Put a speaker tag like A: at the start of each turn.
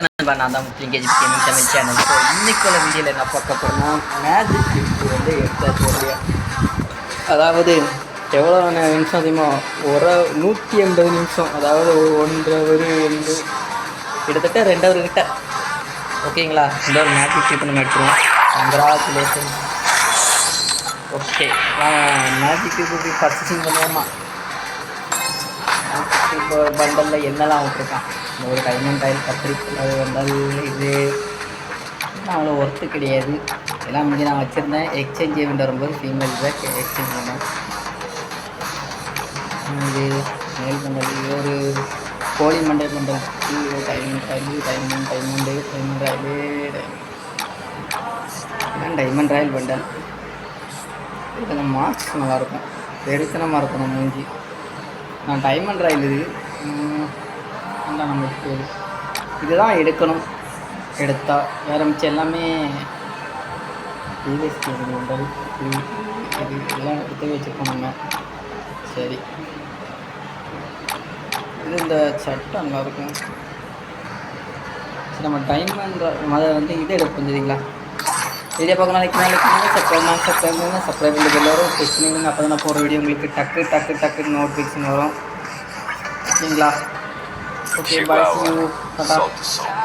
A: நான் தான் Muslim gaming Tamil channel so இன்னைக்கு வீடியோவில் என்ன பார்க்க போகிறோம்னா மேஜிக் கிஃப்ட் வந்து எடுத்தாச்சு இல்லையா அதாவது எவ்வளோ நே- நிமிஷம் தெரியுமா? ஒரு நூற்றி எண்பது நிமிஷம். அதாவது ஒரு ஒன்றரை ஒரு ஒன்று கிட்டத்தட்ட ரெண்டவர் கிட்ட. ஓகேங்களா? இந்த ஒரு மேஜிக் கிஃப்ட் நம்ம எடுத்துருவோம் congratulation okay magic gift purchasing பண்ணுவோமா? இப்போ பண்டலில் என்னெல்லாம் விட்ருக்கான் ஒரு டைமண்ட் டைல் கத்திரிக்காய் அது வந்தால் இது. அவ்வளோ ஒர்த்து கிடையாது. எல்லாம் முடிஞ்சு நான் வச்சுருந்தேன். எக்ஸ்சேஞ்ச் ஈவெண்ட் வரும்போது ஃபீமேல் பேக் எக்ஸ்சேஞ்ச் பண்ணேன் இது மேல் பண்டல் ஒரு கோழி மண்டை பண்ணுறேன் இது diamond tile diamond diamond diamond royal. Diamond diamond royal bundle இதில் மார்க்ஸ் நல்லாயிருக்கும் வெறித்தனமாக இருக்கணும் மூஞ்சி. நான் டைமண்ட் ராயில் இது. ம், வேண்டாம் நம்ம இதுதான் எடுக்கணும். எடுத்தா வேறு மிச்சம் எல்லாமே டிவிஎஸ் உண்டது இது இது எல்லாம் எடுத்து வச்சுருக்கோம் நம்ம. சரி. இது இந்த சட்டை நல்லா இருக்கும். சரி நம்ம டைமண்ட் அதை வந்து இது எடுப்போம் சரிங்களா? வீடியோ பார்க்க நாளைக்கு நாளைக்கு சப்ஸ்கிரைப் பண்ணால் சப்ஸ்கிரைப் பண்ணுங்க சப்ஸ்கிரைப் பண்ணி எல்லோரும் கிளிக் பண்ணிடுங்க அப்போ தான் நான் போகிற வீடியோ உங்களுக்கு டக்கு டக்கு டக்குன்னு நோட்டிஃபிகேஷன் வரும். சரிங்களா? okay, bye, see you. Tata.